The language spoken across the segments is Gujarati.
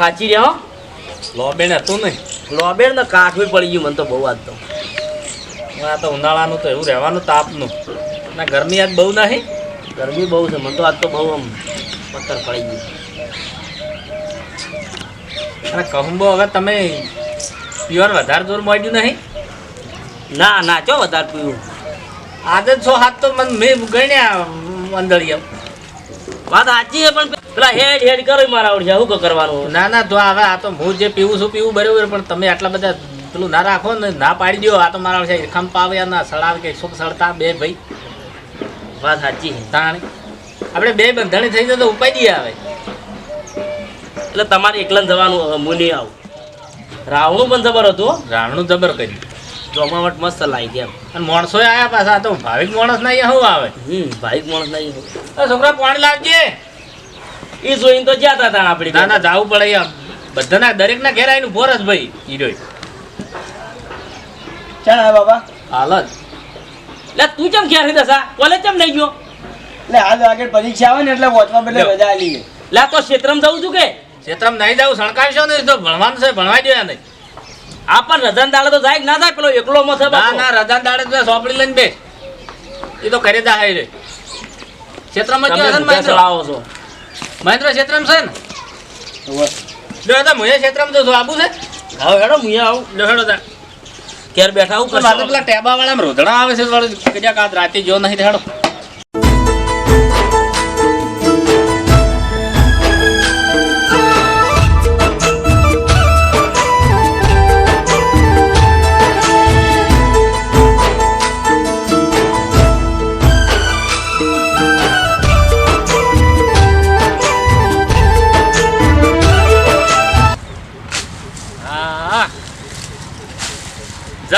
ખાચી રહ્યા લોબેન હતું ને લોબેડ ને કાઠું પડી ગયું મને તો બહુ આજ તો. આ તો ઉનાળાનું તો એવું રહેવાનું તાપનું. ના ગરમી આજ બહુ નહીં? ગરમી બહુ છે મને તો આજ તો બહુ આમ પથ્થર પડી ગયું. અને કહુંબો હવે તમે પ્યોર વધારે જોર મળ્યું નહીં? ના ના ચો વધારે પીવું? આજે છો હાથ તો મને મેં ગણ્યા અંદરિયા વાત સાચી છે પણ પેલા હેડ હેડ કરો મારા આવડશે શું કરવાનું ના ના તો હવે આ તો હું જે પીવું છું પીવું બરાબર પણ તમે આટલા બધા પેલું ના રાખો ને ના પાડી દો. આ તો મારા છે ખંપ આવે ના સડાવે કે શુભ સડતા બે ભાઈ. વાત સાચી છે તાણી આપણે બે બંધાણી થઈ જાય તો ઉપાય દઈએ આવે. એટલે તમારે એકલા જવાનું હું નહીં આવું. રાવણું પણ જબર હતું રાવણું જબર કરી ચોમાવટ મસ્ત લાગી ગયા અને માણસો આયા પાછા આ તો ભાવિક માણસ ના અહીંયા શું આવે? હમ ભાવિક માણસ નહીં. અહીંયા છોકરા પાણી લાવજે. એ જોઈને તો જતા હતા આપણે ના ના જવું પડે બધાના દરેકના ઘેર આવીને ફોરસ ભાઈ હીરો ચાલ હા બાબા જ. લે તું કેમ ક્યારે દસા કોલેજ કેમ નહીં ગયો? લે હાલ આગળ પરીક્ષા આવે ને એટલે વોચમાં બદલે રજા આલી લે તો ક્ષેત્રમ જવું છું કે? ક્ષેત્રમ નહીં જવું સણકાવશો ને તો ભણવાનું છે ભણવાઈ દો નહીં આ પણ રજાન દાડે તો જાય ના જાય? પેલો એકલો મથે ના ના રજા દાડે તો સોપડી લઈને બેસ. એ તો કરે જાય રે. ક્ષેત્રમાં કયો છે? મહેન્દ્ર ક્ષેત્રમાં છે ને? તો મુએ ક્ષેત્રમાં તો આબુ છે. હવે હેડો મુયા આવું. લો તા ક્યારે બેઠા હું પણ પેલા ટેબા વાળા રોધડા આવે છે કદાચ આજ રાતે જો નહીં હેડો.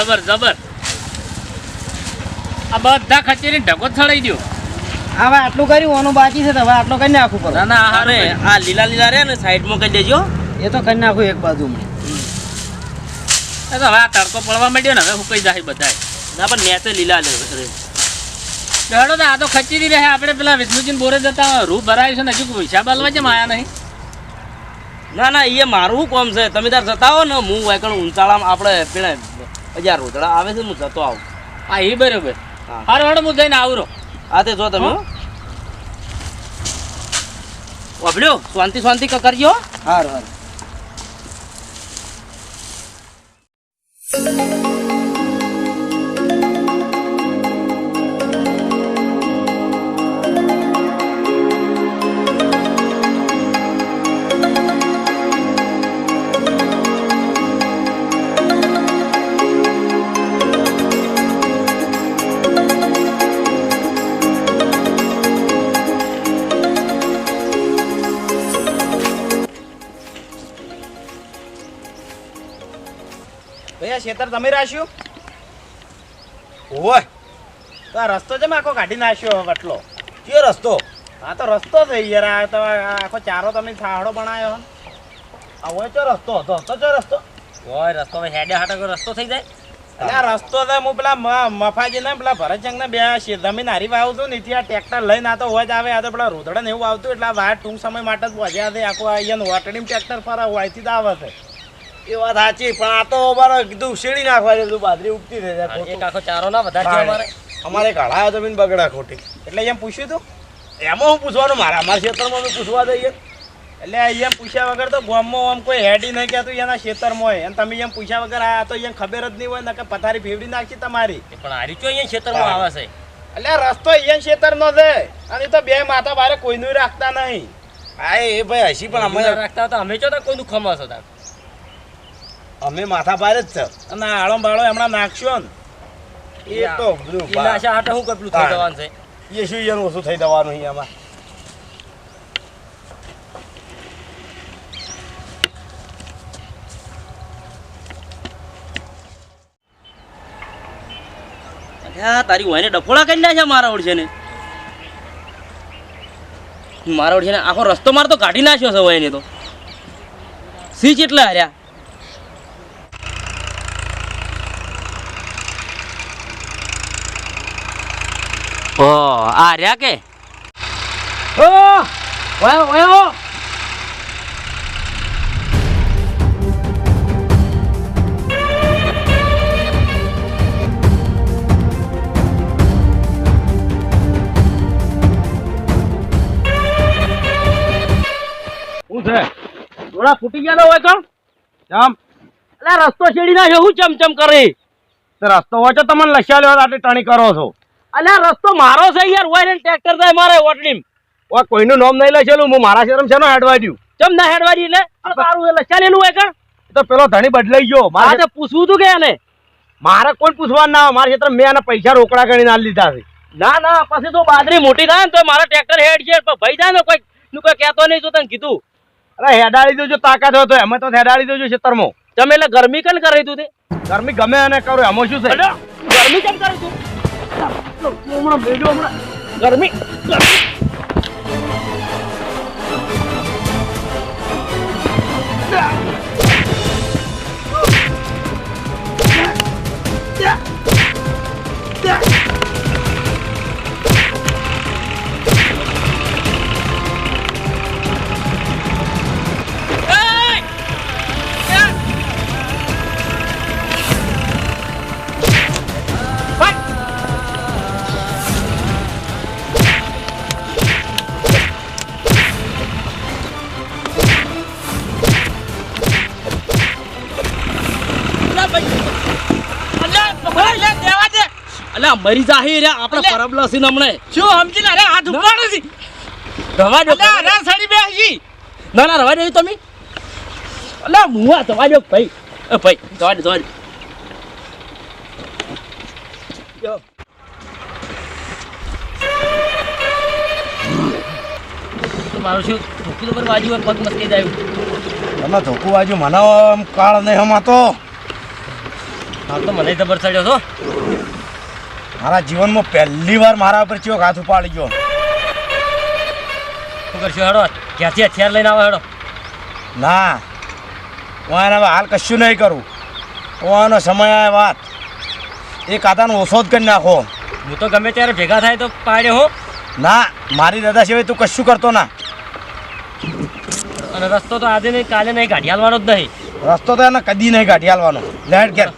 જબર જબર. આ બધા ખચેરી ઢગો થડાઈ દો હવે આટલું કર્યું ઓનું બાકી છે તો હવે આટલું કરી નાખું પડે ના ના અરે આ લીલા લીલા રે ને સાઈડમાં કરી દેજો. એ તો કરી નાખું એક બાજુ એ તો હવે આ તડકો પડવા માંડ્યો ને હવે હુકાઈ જાય બધાય. ના પણ નેચે લીલા લે રે તો આ તો ખચેરી રહે આપણે પેલા વિષ્ણુજીને બોરે જતા રૂ ભરાય છે ને હજુ હિસાબ આલવા જેમ આયા નહીં? ના ના એ મારું કોમ છે. તમે તાર જતા હો ને હું વાયકણ ઉંચાળામાં આપણે પેલા હજાર રોતડા આવે છે હું જતો આવું. હા એ બરોબર. હા. હારું હેડો હું જઈને આવરો. આ તે જો તમે. હો. શાંતિ શાંતિ ક કરજો હાર હાર. ખેતર તમે રાખ્યું? ઓય તો આ રસ્તો છે આખો કાઢી નાખ્યો વટલો કયો રસ્તો? હા તો રસ્તો છે યાર આ તો આખો ચારો તમે થાળો બનાવ્યો આ હોય ચો રસ્તો હતો? હતો ચો રસ્તો? ઓય રસ્તો હેડે હાટો રસ્તો થઈ જાય? એટલે આ રસ્તો તો હું પેલા મફાજી ને પેલા ભરતચંગ ને બે જમીન હારી વાવું છું ને આ ટ્રેક્ટર લઈને આ તો હોય જ આવે આ તો પેલા રોધડા ને એવું આવતું એટલે આ વાર ટૂંક સમય માટે જ પહોંચ્યા છે આખું અહીંયા વાટડીમાં ટ્રેક્ટર ફરા હોયથી જ આવે છે. એ વાત સાચી પણ આ તો અમારે કીધું શેડી નાખવા છે બાજરી ઉગતી રહે જાય એક આખો ચારો ના વધારે અમારે. અમારે કઢાયો જમીન બગડા ખોટી. એટલે એમ પૂછ્યું તું? એમાં હું પૂછવાનું? મારા અમારા ક્ષેત્રમાં બી પૂછવા દઈએ. એટલે અહીંયા પૂછ્યા વગર તો ગામમાં આમ કોઈ હેડી નહીં કહેતું એના ખેતરમાં હોય. અને તમે એમ પૂછ્યા વગર આ તો અહીંયા ખબર જ નહીં હોય ને કે પથારી ફેવડી નાખી તમારી. પણ હારી ચો અહીંયા ખેતરમાં આવે છે? એટલે આ રસ્તો અહીંયા ક્ષેત્રનો છે. અને તો બે માથા બારે કોઈનું રાખતા નહીં. હા એ ભાઈ હસી પણ અમે રાખતા હતા અમે ચો તો કોઈનું ખમસ હતા અમે માથા પાર જ છે. અને આળો બાળો હમણાં નાખશો ને. એ તો બધું ઈ હાટે શું કપલું થઈ જવાનું છે? એ શું એનું ઓછું થઈ જવાનું અહીંયામાં તારી વાઈને ડફોડા કરી નાખ્યા મારા ઓળશે ને મારા ઓળશે ને આખો રસ્તો મારતો તો કાઢી નાખ્યો છે વાઈને તો. સી કેટલા હાર્યા? ઓ આ રહ્યા કે? ઓ ઓયો ઓયો શું છે? ડોળા ફૂટી ગયા હોય તો? ચમ? એટલે રસ્તો છેડી ના એવું ચમચમ કરી. રસ્તો હોય તો તમને લસ્યા લેવા ટાણી કરો છો. અલ્યા રસ્તો મારો છે યાર હોય ને ટ્રેક્ટર થાય મારે ઓટલીમ. ઓય કોઈનું નામ નહીં લખેલું હું મારા શરમ છે હેડવા દઉં? ચમ ના હેડવાજી એટલે? આ તારું એ લચ્છા હોય કણ તો પેલો ધણી બદલાઈ ગયો. મારે તો પૂછવું તું કે એને? મારે કોઈ પૂછવાનું ના મારા ક્ષેત્ર મેં આના પૈસા રોકડા કરીને આલી લીધા છે. ના ના પછી તો બાદરી મોટી થાય ને તો મારા ટ્રેક્ટર હેડ છે. પણ ભાઈ થાય ને કોઈ નું કોઈ કહેતો નહીં તો તને કીધું. અરે હેડાડી દેજો તાકાત હોય તો. એમાં તો હેડાડી દેજો ખેતરમાં. તમે એટલે ગરમી કન કરી તું તે? ગરમી ગમે અને કરો એમાં શું છે? ગરમી કેમ કરી તું? હમણાં મેલ્યો મરી જાહી રે આપણે પરબ લસીને હમણે શું સમજી અરે હાથ ઉપાડો છે રવા દો અલ્યા સાડી બે બેસી ના ના રવા દે તમે. અલ્યા મુવા દવા દો ભાઈ. એ ભાઈ દવા દે દવા દે. યો. મારું શું ધોકી તો પર વાજી પગ મસ્કે જાય. તમે ધોકું બાજુ મને આમ કાળ નહીં હમાતો. હાલ તો મને જબર ચડ્યો છો. મારા જીવનમાં પહેલી વાર મારા ઉપર ચિયો હાથ ઉપાડી ગયો. શું કરશું હેડો? ક્યાંથી હથિયાર લઈને આવો હેડો. ના હું એને હાલ કશું નહીં કરું. હું આનો સમય આવે વાત. એ કાતાનો ઓછો જ કરી નાખો. હું તો ગમે ત્યારે ભેગા થાય તો પાડે હો. ના મારી દાદા સિવાય તું કશું કરતો ના. અને રસ્તો તો આજે નહીં કાલે નહીં કાઢી હાલવાનો જ નહીં. રસ્તો તો એને કદી નહીં કાઢી હાલવાનો. લેટ ઘેર.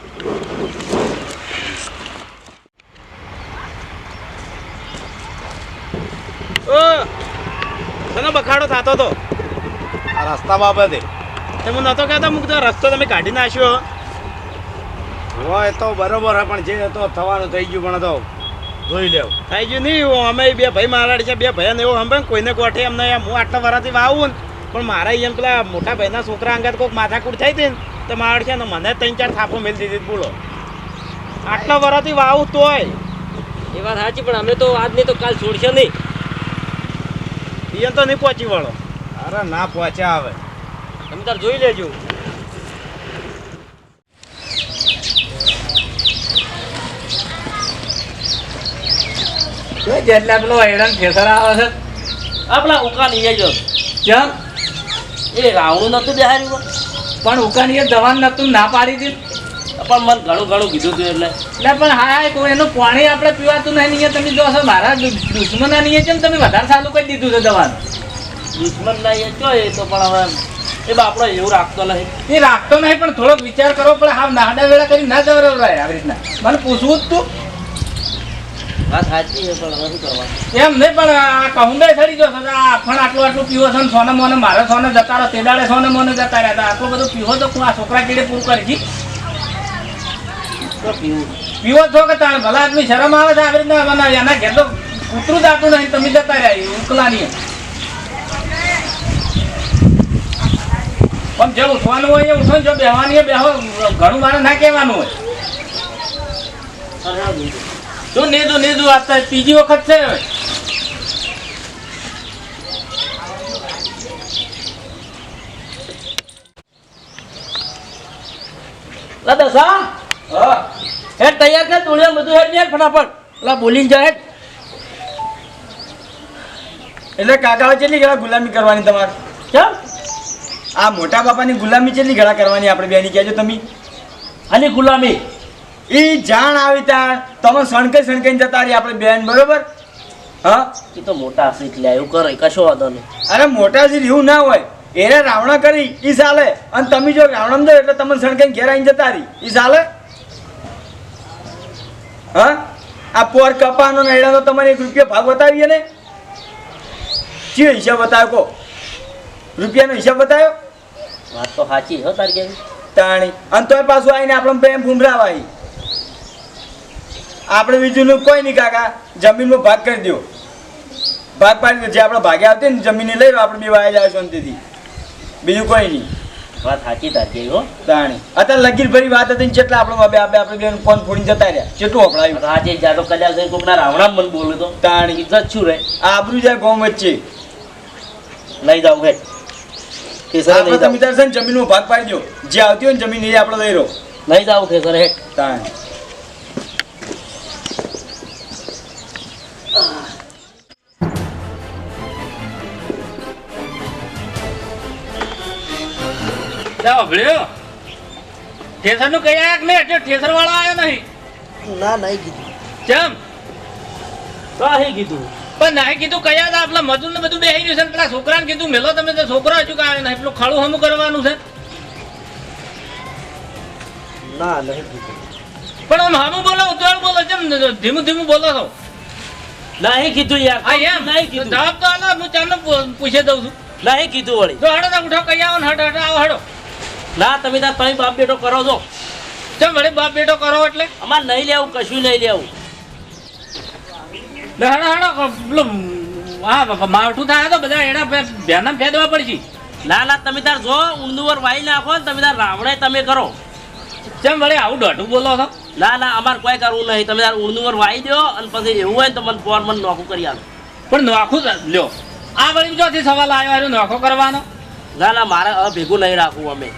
તને બખાડો થતો હતો આ રસ્તા બાબતે. તે હું નતો કહેતો મુક રસ્તો તમે કાઢી નાખ્યો. હોય તો બરોબર પણ જે તો થવાનું થઈ ગયું પણ તો. જોઈ લેવ. થઈ ગયું નહીં હું અમે બે ભાઈ મારાડી છે બે ભાઈ એવું ને કોઈને કોઠે એમને એમ હું આટલા વરાથી વાવું ને. પણ મારા એમ પેલા મોટા ભાઈના છોકરા અંગત કોઈક માથાકૂટ થઈ હતી ને તો મારા છે ને મને ત્રણ ચાર થાપો મેળ દીધી બોલો. આટલા વરાથી વાવું તોય. એ વાત સાચી પણ અમે તો આજની નહીં તો કાલ છોડશે નહીં. એ તો નહીં પહોંચી વળો. અરે ના પહોંચ્યા આવે તમે તાર જોઈ લેજો. જેટલા પેલો હેડન ફેસર આવે છે? આપણા ઉકા લઈ જો કેમ એ રાવણું નતું બિહાર્યું. પણ ઉકાની દવા નતું ના પાડી દીધું? પણ મને ઘણું ઘણું કીધું હતું એટલે. એટલે પણ હા કોઈ એનું પાણી આપણે પીવાતું નહીં અહીંયા તમે જો છો મારા દુશ્મન નહીં છે તમે વધારે સારું કરી દીધું છે દવાનું? દુશ્મન ના એ ચો એ તો પણ હવે એ બાપડો એવું રાખતો નહીં. એ રાખતો નહીં પણ થોડોક વિચાર કરવો પડે હા નાડા વેળા કરી ના જવરાય આવી રીતના. મને પૂછવું જ તું. વાત સાચી છે પણ હવે શું કરવાનું? એમ નહીં પણ આ કહું બે સડી જો આ આફણ આટલું આટલું પીવો છો ને સોને મોને મારે સોને જતા રહો દાડે સોને મોને જતા રહ્યા હતા આટલું બધું પીવો તો આ છોકરા કેડે પૂરું કરી તો પીવું. છો કે તારે ભલા આદમી શરમ આવે છે આવી રીતના બનાવી એના ઘેર તો કૂતરું જાતું નહીં તમે જતા રહ્યા ઉકલાની પણ જે ઉઠવાનું હોય એ ઉઠો જો બેહવાની બેહો. ઘણું મારે ના કહેવાનું હોય. શું નીધું નીધું આ તો ત્રીજી વખત છે. હવે લા દસા હેડ તૈયાર કર તુળિયા બધું હેડ યાર ફટાફટ. લા બોલીને જા હેડ. એટલે કાકા કેટલી ગળા ગુલામી કરવાની તમારે? કેમ? આ મોટા બાપાની ગુલામી કેટલી ગળા કરવાની આપણે બેની કહેજો તમે. આની ગુલામી? એ જાણ આવી ત્યાં તમે સણકે સણકે જતા રહી આપણે બેન બરોબર? હા? એ તો મોટા હશે એટલે એવું કરે કશો વાંધો નહીં. અરે મોટા છે એવું ના હોય. એને રાવણા કરી એ ચાલે. અને તમે જો રાવણમ દો એટલે તમે સણકે ઘેર આવીને જતા રહી. એ ચાલે? હા? આ પોર કપાનો નૈડાનો તમારે એક રૂપિયા ભાગ બતાવીએ ને? કયો હિસાબ બતાવ્યો કો. રૂપિયાનો હિસાબ બતાવ્યો વાત તો સાચી હો તારી કેવી. તાણી. અને તોય પાછું આવીને આપણે પ્રેમ ફૂમરાવાય આપણે બીજું કોઈ નહીં કાકા. જમીનમાં ભાગ કરી દો ભાગ પાડી દો જે આપણે ભાગે આવતી ને જમીન લઈ લો આપણે બે વાયા જાય શાંતિથી. બીજું કોઈ નહીં. વાત સાચી તારી હો. તાણી. અત્યારે લગીર ભરી વાત હતી જેટલા આપણે બાબે આપણે આપણે બેન ફોન ફોડીને જતા રહ્યા. કેટલું અપડાયું આજે જાતો કદાચ કોઈક ના રાવણા મન બોલ્યો તો. તાણી. ઇજ્જત શું રે? આબરૂ જાય ગોમ વચ્ચે. લઈ જાવ ભાઈ આપણે તમે તાર છે ભાગ પાડી દો જે આવતી હોય ને જમીન એ આપણે લઈ રહો લઈ જાવ ખેસર હે તાણી. જાઓ ઠેસરનું કઈ આયા કે નહીં? એટલે ઠેસર વાળો આવ્યો નહીં. ના નહીં કીધું. ચમ. તો અહીં કીધું. પણ નહીં કીધું કયા હતા આપણા મજૂર ને બધું બેહી રહ્યું છે પેલા છોકરાને કીધું મેલો તમે તો છોકરો હજુ કાંઈ નહીં. પેલું ખાડું હમું કરવાનું છે. ના નહીં કીધું. પણ આમ હમું બોલો ઉતવાળ બોલો ચમ ધીમું ધીમું બોલો છો. નહીં કીધું યાર. આ એમ. નહીં કીધું. જવાબ તો આલો હું ચાલો પૂછી દઉં છું. નહીં કીધું વળી. તો હડો તો ઉઠો કઈ આવો ને હડો હડો આવો હડો. ના તમે તાર તમે બાપ બેટો કરો છો. ચમ વળી બાપ બેટો કરો એટલે? અમારે નહીં લેવું કશું નહીં લેવું. લે હડો હડો પેલું હા માવઠું થાય તો બધા એના ધ્યાન ફેદવા પડશે. ના ના તમે તાર જો ઊંધું વાઈ નાખો ને તમે તાર રાવણે તમે કરો. ચમ વળી આવું દોઢું બોલો છો? ના ના અમારે કોઈ કરવું નહીં. તમે તાર ઊંધું વાઈ દો અને પછી એવું હોય ને તો મને ફોન મને નોખું કરી આલો. પણ નોખું લો લ્યો. આ વળી જોથી સવાલ આવ્યો? નોખો કરવાનો? ના ના મારે ભેગું નહીં રાખવું અમે.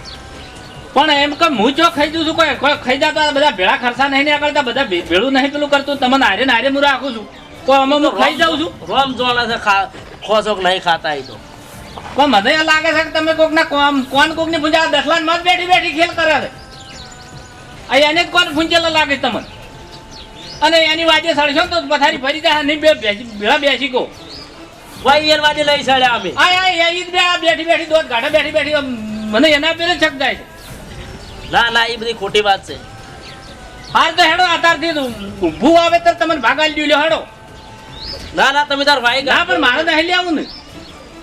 પણ એમ કે હું જો ખાઈ દઉં છું કોઈ કોઈ ખાઈ જતા બધા ભેળા ખર્ચા નહીં નીકળતા બધા ભેળું નહીં પેલું કરતું તમને આરે નારે હું રાખું છું. તો અમે હું ખાઈ જાઉં છું? રોમ જોવાના છે નહીં ખાતા એ તો. પણ મને એ લાગે છે કે તમે કોક ના કોણ કોકની પૂંજા દસલાન મત બેઠી બેઠી ખેલ કરે છે. એને કોણ પૂંચેલા લાગે તમને? અને એની વાજે સળશો ને તો પથારી ફરી જાય નહીં બે બેસી ભેળા બેસી કહો ભાઈ યાર વાજે લઈ સાડ્યા અમે. આ બેઠી બેઠી દોત ગાઢે બેઠી બેઠી મને એના પેલે છક જાય છે. ના ના એ બધી ખોટી વાત છે. હાલ તો હેડો અત્યારથી ઊભું આવે તો તમને ભાગા લીધું લ્યો હેડો. ના ના તમે તાર ભાઈ ના પણ મારે નહીં લેવું ને.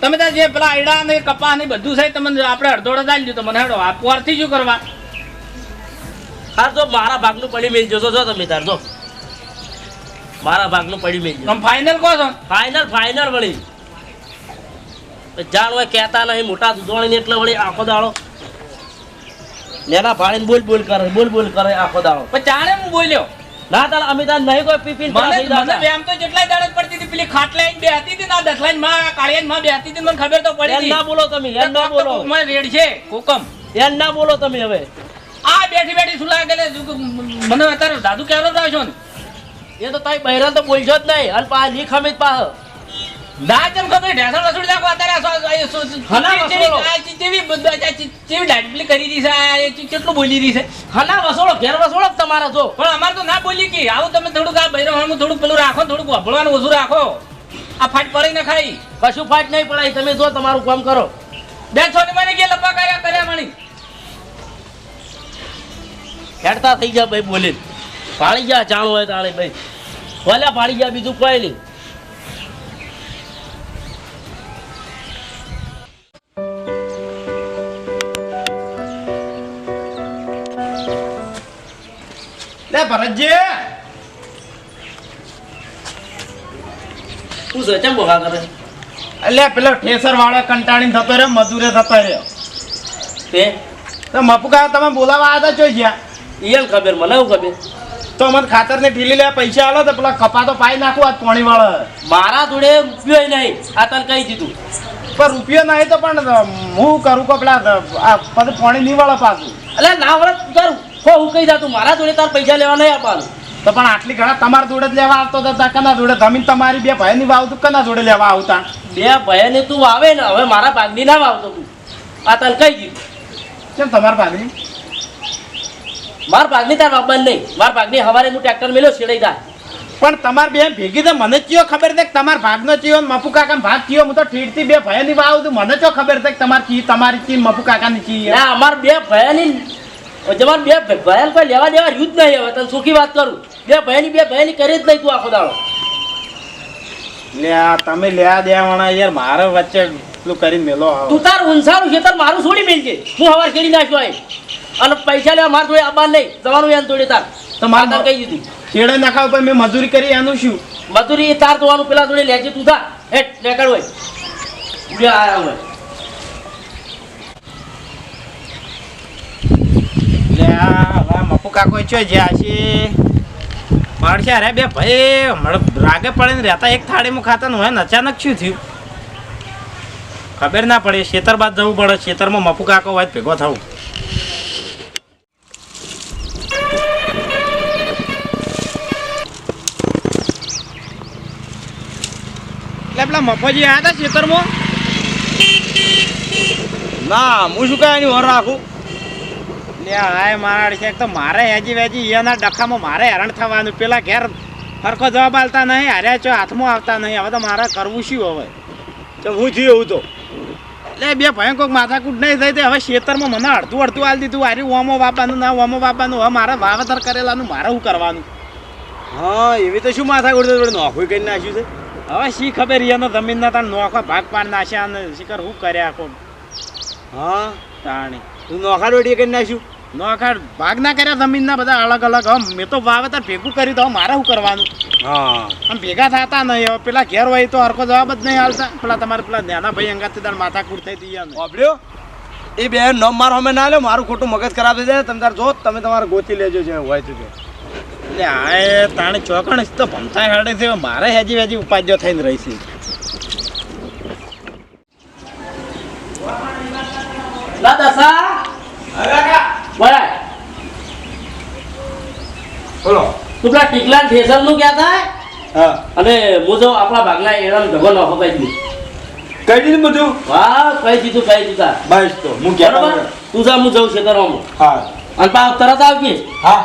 તમે તાર જે પેલા આયડા ને કપા ને બધું છે તમને આપણે અડધોડ ચાલી લીધું તમને હેડો. આ પોરથી શું કરવા? હા જો મારા ભાગનું પડી મેલ જોશો જો તમે તાર જો. મારા ભાગનું પડી મેલ તમે ફાઇનલ કહો છો? ફાઇનલ ફાઇનલ વળી. જાણ હોય કહેતા નહીં મોટા દૂધવાળીને એટલે વળી આખો દાડો નેના ભાળીને બોલ બોલ કરે બોલ બોલ કરે આખો દાડો. પણ હું બોલ્યો? ના તાર અમે તાર નહીં કોઈ પીપી પીને મને મને જતા. તો જેટલાય દાડે પડતી હતી પેલી ખાટલે બેહતી હતી ના દસલાઈનમાં કાળિયાનમાં બેહતી હતી મને ખબર તો પડી એમ ના બોલો તમે એમ ના બોલો. મને રેડ છે કોકમ. એમ ના બોલો તમે હવે. આ બેઠી બેઠી સુલા ગયેલે મને અત્યારે દાદુ કહેલો જ છો ને. એ તો તાઈ બહેરા તો બોલશો જ નહીં. અને પા લીખ અમિત પાહ. ના જેમ ખબર ઢેસણ અત્યારે ચેવી- બધું ચેવી કરી રહી છે કેટલું બોલી રહી છે? હના વસોળો ઘેર વસોળો તમારા જો. પણ અમારે તો ના બોલી કે આવું તમે થોડુંક આ બૈરો હમું થોડુંક પેલું રાખો થોડુંક વાપરવાનું ઓછું રાખો. આ ફાટ પડી ને ખાઈ કશું ફાટ નહીં પડાય તમે જો તમારું કામ કરો. બે છોડી મને કે લપા કર્યા કર્યા મણી. હેડતા થઈ ગયા ભાઈ બોલે પાડી ગયા જાણો હોય તાણે ભાઈ. ભલે પાડી ગયા બીજું કોઈ નહીં. ભરતજી. શું છે ચમ બોખા કરે? એટલે પેલો ઠેસર વાળો કંટાળીને થતો રહ્યો મજૂરે થતો રહ્યો. તે? તો મપુકા તમે બોલાવા આવ્યા હતા જોઈ ગયા. ઈયન ખબર મને એવું ખબર. તો મને ખાતર ને ઢીલી લે પૈસા આલો તો પેલા કપા તો પાઈ નાખું પાણી વાળો મારા જોડે રૂપિયો નહીં આ તને કહી દીધું. પણ રૂપિયો નહીં તો પણ હું કરું કે પેલા આ પાણી નહીં વાળો પાછું. એટલે ના વળે તાર હો હું કહી જાતું મારા જોડે તાર પૈસા લેવા નહીં આપવાનું તો પણ આટલી ઘણા તમારા જોડે જ લેવા આવતો હતા કના જોડે? જમીન તમારી બે ભાઈ ની વાવતું કના જોડે લેવા આવતા? બે ભયને તું વાવે ને હવે મારા ભાગની ના વાવતો તું. આ તને કઈ દીધું. કેમ તમારા ભાગની? મારા ભાગની તાર વાપવાનું નહીં. મારા ભાગની હવારે હું ટ્રેક્ટર મેલ્યો છેડાઈ જાય. પણ તમાર બે ભેગી તો મને કયો ખબર છે તમાર ભાગનો ચિયો મપુ કાકા ભાગ કયો? હું તો ઠીડથી બે ભાઈ ની વાવ મને ચો ખબર છે તમારી ચી તમારી ચી મપુ કાકાની ચી ના અમાર બે ભયાની જમાર બે ભયાન કોઈ લેવા દેવા યુદ્ધ નહીં હવે તને સુખી વાત કરું. બે ભયાની બે ભયાની કરી જ નહીં તું આખો દાડો. લે આ તમે લ્યા દેવાના યાર મારે વચ્ચે પેલું કરી મેલો તું તાર ઉંસારું છે તાર મારું છોડી મેલજે. હું હવાર કરી નાખ્યો અહીં. અને પૈસા લેવા માર જોડે આબાર નહીં. જવાનું યાર જોડે તાર. તો માર- તાર કહી દીધું. છેડે નાખાવ પણ મેં મજૂરી કરી એનું શું? મજૂરી તાર જોવાનું પેલા જોડે લેજે તું થા હેટ લેકડ હોય આવ્યા હોય લે મપુ કાકો ચો જ્યાં છે. મળશે અરે બે ભાઈ, હમણાં રાગે પડે ને રહેતા એક થાળીમાં ખાતા હોય ને, અચાનક શું થયું? ખબર ના પડે ખેતર બાદ જવું પડે ખેતરમાં મપુ કાકો હોય ભેગો થવું. એટલે પેલા મફોજી આવ્યા હતા ખેતરમાં ના, હું શું કાંઈ એની વર રાખું? હાય મારા છે તો મારે હેજી વેજી એના ડખામાં મારે હેરાન થવાનું. પેલા ઘેર સરખો જવાબ આવતા નહીં હાર્યા છો હાથમાં આવતા નહીં. હવે તો મારે કરવું શું હવે? તો હું થયું એવું તો. એટલે બે ભયં કોઈક માથાકૂટ નહીં થઈ તે હવે ખેતરમાં મને અડધું અડધું આલી દીધું. આરી ઓમો બાપાનું ના ઓમો બાપાનું. હવે મારે વાવેતર કરેલાનું મારે શું કરવાનું? હા એવી તો શું માથા ગોળતો નોખું કરી નાખ્યું છે. હવે શી ખબર એનો જમીનના તાણ નોખા ભાગ પાડ નાખ્યા અને શીખર શું કર્યા કોણ? હા. તાણી. તું નોખા રોટી કરી નાખ્યું? નોખા ભાગ ના કર્યા જમીનના બધા અલગ અલગ. હમ મેં તો વાવેતર ભેગું કર્યું તો મારે શું કરવાનું? હા. આમ ભેગા થતા નહીં. હવે પેલા ઘેર હોય તો હરકો જવાબ જ નહીં હાલતા. પેલા તમારે પેલા નાના ભાઈ અંગાથી તાર માથાકૂટ થઈ થઈ ગયા વાપર્યો? એ બે નોમ મારો અમે ના લે મારું ખોટું મગજ ખરાબ થઈ જાય તમે તાર જો તમે તમારે ગોતી લેજો જે હોય તો કે એટલે આ તાણે ચોકણ તો ભમતા હેડે છે. મારે હેજી હેજી ઉપાધ્યો થઈને રહી છે લા દસા બોલાય બોલો તું પેલા ટીકલા ઠેસરનું ક્યાં થાય? અને હું જો આપણા ભાગના એરામ ઢગો નોખો કહી દીધું. કહી દીધું બધું? વાહ કહી દીધું કહી દીધા બસ તો હું ક્યાં બરોબર? તું જા હું જઉં ખેતરમાં હા. અને પા તરત આવજે. હા.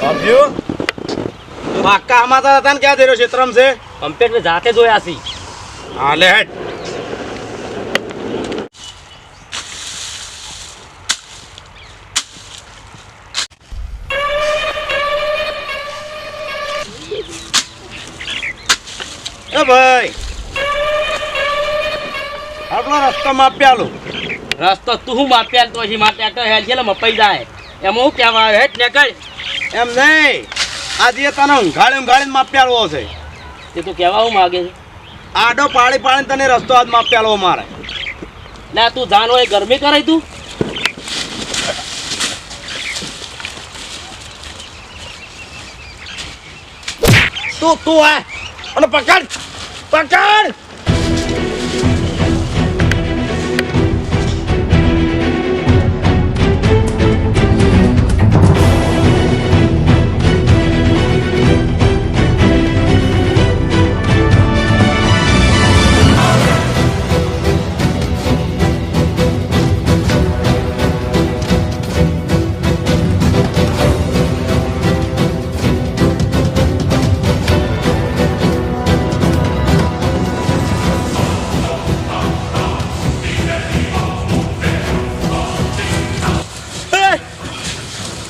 બાબ્યું પાક્કા આમાં હતા ને ક્યાં જઈ રહ્યો ક્ષેત્રમ છે? કમ્પ્લેટ મેં જાતે જોયા છી. હા. લે હેડ એ ભાઈ. આપણો રસ્તો માપ્યાલો રસ્તો તું હું માપ્યાલ તો હજી માપ્યા તો હેલ છે મપાઈ જાય. એમાં હું કહેવા આવે હેઠ નીકળ એમ નહીં. આજે તને ઊંઘાડી ઊંઘાડીને માપી આલવો છે. તે તું કહેવા હું માગે છે. આડો પાડી પાડીને તને રસ્તો હાથ માપી આલવો મારે. ના તું જાન હોય ગરમી કરાય તું. તું તું આ. અને પકડ પકડ.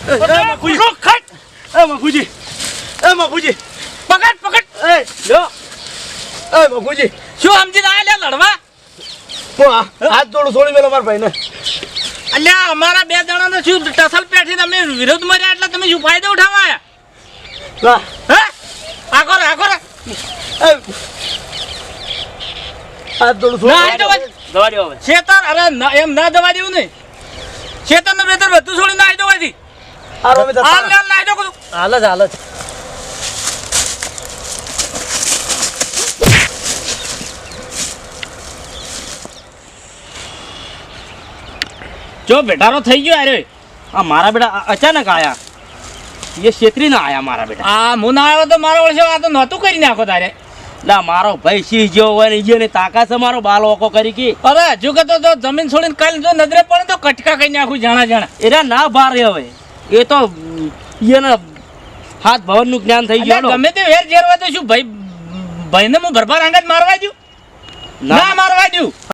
એ મફુજી એ મફુજી પકડ પકડ. એ લ્યો. એ મફુજી શું સમજી રહ્યા લે લડવા? હું આ હાથ જોડું છોડી મેલો મારા ભાઈને. અલ્યા અમારા બે જણાનો શું ટસલ પેઠી તમે વિરોધ મર્યા એટલે તમે શું ફાયદો ઉઠાવાયા? ના. હે? આખો રે આખો રે હાથ જોડું ના છોડી દવા દો હવે શેતર અરે એમ ના દવા દેવું નહીં. શેતર ને બેતર બધું છોડી ના દો. અમે હાલ હાલ ના દો કું હાલ. જ હાલ જ. જો બેટારો થઈ ગયો અરે. આ મારા બેટા અચાનક આયા. એ છેતરી ના આયા મારા બેટા. આ હું ના આવ્યો તો મારો વર્ષે આ તો નહોતું કરી નાખો તારે. ના મારો ભાઈ સિંહ જેવો હોય ને ઈને તાકાત છે મારો બાલ ઓકો કરી કે. અરે હજુ કે તો જમીન છોડીને કાલ જો નજરે પડે તો કટકા કરી નાખું જાણા જાણા. એરા ના ભારે હવે. એ તો એને હાથ ભવનનું જ્ઞાન થઈ ગયું ગમે તે વેર હોય તો શું ભાઈ ભાઈને હું ભરભર આંગણ મારવા દઉં? ના મારવા દઉં?